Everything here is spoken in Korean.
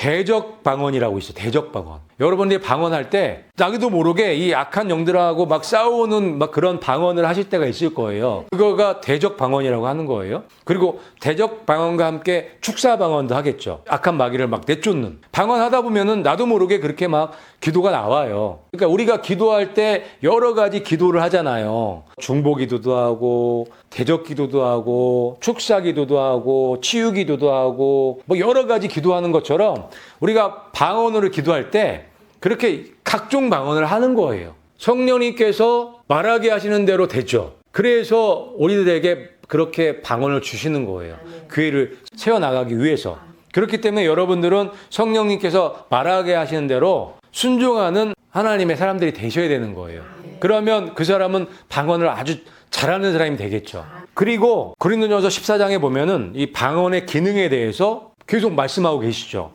대적 방언이라고 있어요. 대적 방언. 여러분들이 방언할 때 자기도 모르게 이 악한 영들하고 막 싸우는 막 그런 방언을 하실 때가 있을 거예요. 그거가 대적 방언이라고 하는 거예요. 그리고 대적 방언과 함께 축사 방언도 하겠죠. 악한 마귀를 막 내쫓는. 방언하다 보면은 나도 모르게 그렇게 막 기도가 나와요. 그러니까 우리가 기도할 때 여러 가지 기도를 하잖아요. 중보 기도도 하고 대적 기도도 하고 축사 기도도 하고 치유 기도도 하고 뭐 여러 가지 기도하는 것처럼 우리가 방언으로 기도할 때 그렇게 각종 방언을 하는 거예요. 성령님께서 말하게 하시는 대로 되죠. 그래서 우리들에게 그렇게 방언을 주시는 거예요. 그 일을 세워나가기 위해서. 그렇기 때문에 여러분들은 성령님께서 말하게 하시는 대로 순종하는 하나님의 사람들이 되셔야 되는 거예요. 그러면 그 사람은 방언을 아주 잘하는 사람이 되겠죠. 그리고 고린도전서 14장에 보면은 이 방언의 기능에 대해서 계속 말씀하고 계시죠.